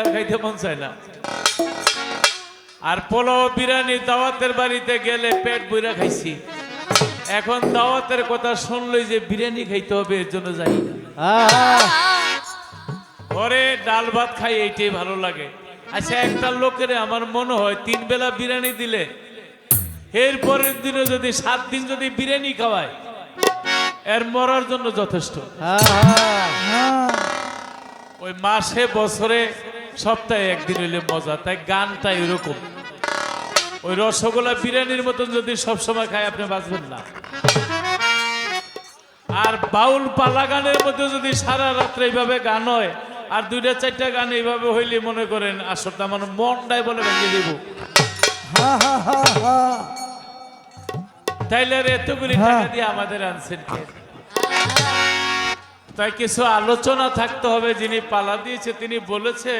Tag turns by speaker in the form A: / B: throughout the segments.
A: আর খাইতে মন চায় না। আর পোলাও বিরিয়ানি দাওয়াতের বাড়িতে গেলে পেট বইরা খাইছি। এখন দাওয়াতের কথা শুনলই যে বিরিয়ানি খাইতে হবে এর জন্য যাই ঘরে ডাল ভাত খাই এইটাই ভালো লাগে। আচ্ছা একটা লোকের আমার মনে হয় তিন বেলা বিরিয়ানি দিলে এর পরের দিনে যদি সাত দিন যদি বিরিয়ানি খাওয়ায় এর মরার জন্য যথেষ্ট। ওই মাসে বছরে সপ্তাহে একদিন হইলে মজা, তাই গানটা এরকম ওই রসগোল্লা বিরিয়ানির মতন যদি সবসময় খায়, আপনি বাঁচবেন না আর বাউল পালা গানের মধ্যে যদি সারা রাত্রে এইভাবে গান হয়, আর দুইটা চারটা গান এইভাবে হইলে মনে করেন আসলে আমার মনটাই বলে ভেঙে দেব। তাইলে এতগুলি টাকা দিয়ে আমাদের আনছেন? তাই কিছু আলোচনা থাকতে হবে যিনি পালা দিয়েছে তিনি বলেছে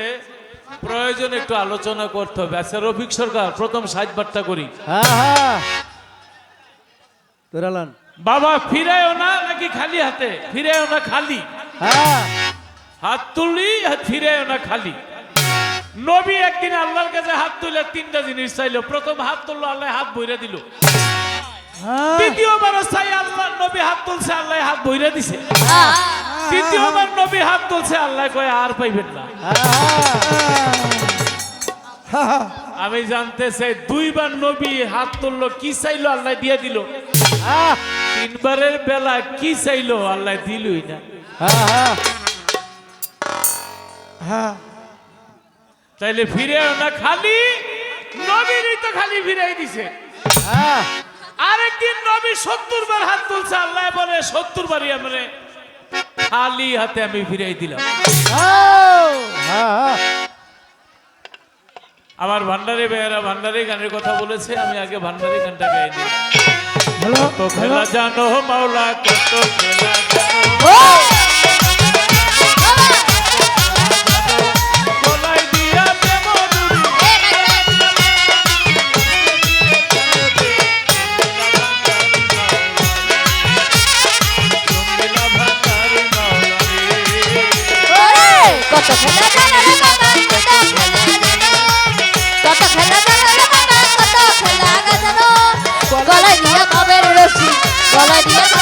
A: প্রয়োজন একটু আলোচনা করতে হবে। আচ্ছা রফিক সরকার প্রথম সাত বার্তা করি
B: আহা। তোরালান
A: বাবা ফিরেও না নাকি খালি হাতে? ফিরেও না খালি?
B: হ্যাঁ।
A: হাত তুলি ফিরেও না খালি। নবী একদিন আল্লাহর কাছে হাত তুলে তিনটা জিনিস চাইলো। প্রথম হাত তুললো আল্লাহ হাত বইরা দিল।
B: হ্যাঁ।
A: দ্বিতীয়বার চাই আল্লাহ নবী হাত তুলছে আল্লাহ হাত বইরা দিছে। তৃতীয়বার নবী হাত তুলছে আল্লাহ কয় আর পাইবেন না।
B: আহা।
A: আমি জানতে চাই দুইবার নবী হাত তুললো কি চাইলো আল্লাহ দিয়ে দিল। তিনবারের বেলা কি চাইলো আল্লাহ দিলই না।
B: হ্যাঁ।
A: তাইলে ফিরেও না খালি নবীরই তো খালি ফিরাই দিছে।
B: হ্যাঁ।
A: আরেকদিন নবী সত্তর বার হাত তুলছে আল্লাহ বলে সত্তর বারই আমরা খালি হাতে আমি ফিরাই দিলাম।
B: হ্যাঁ।
A: আমার ভান্ডারে বেয়ারা ভান্ডারে গানের কথা বলেছে আমি আগে ভান্ডারে গানটা গাই দিই
B: হ্যালো
A: কত খেলা জানো মাওলা কত খেলা জানো।
C: Adiós.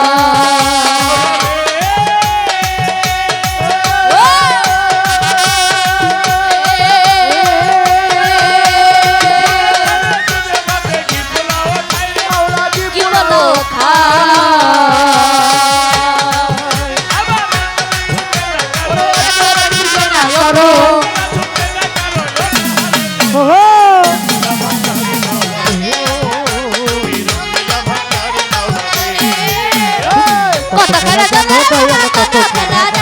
D: 라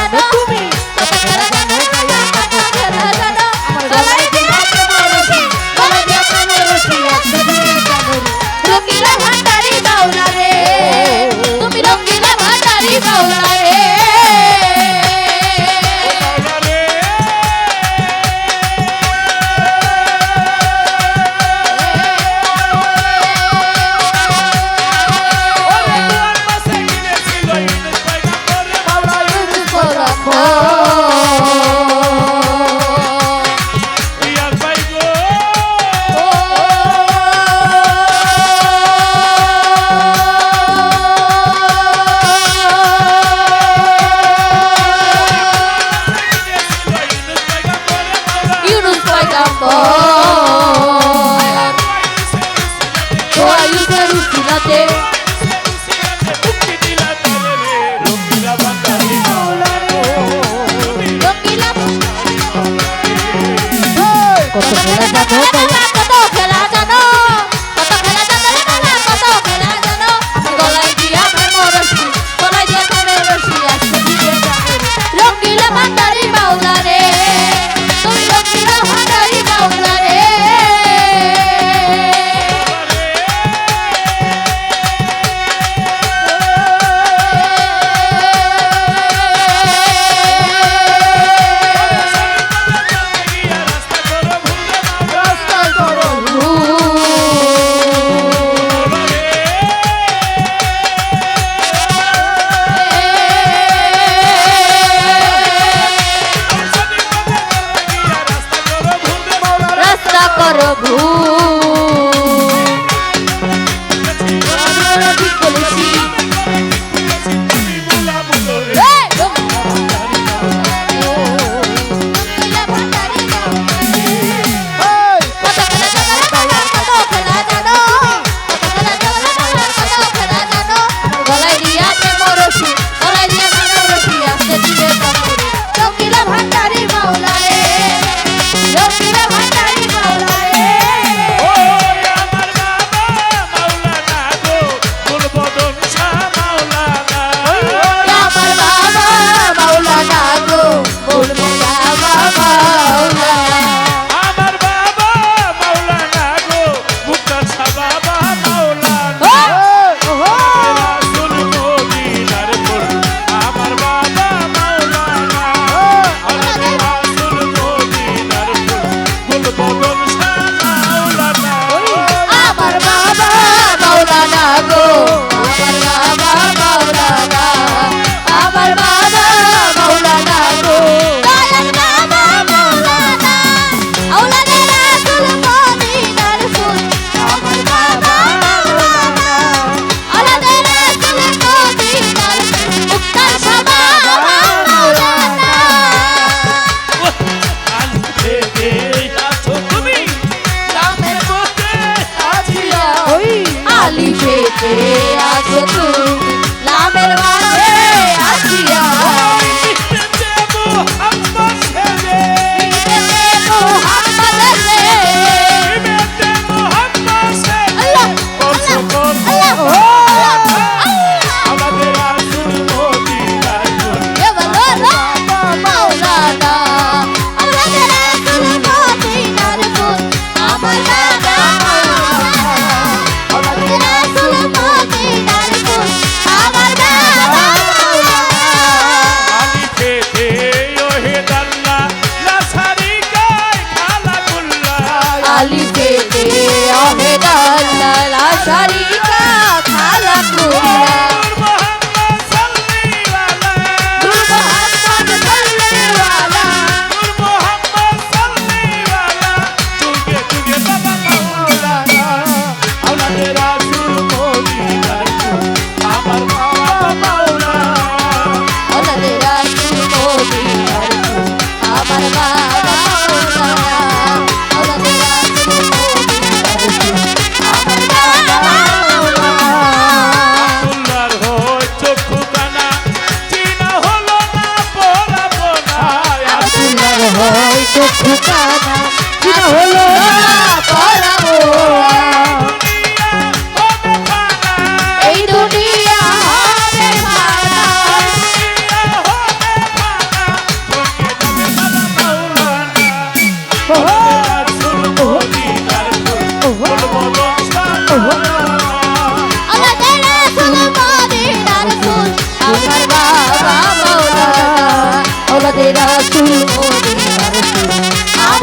D: হয় চক্ষু হলো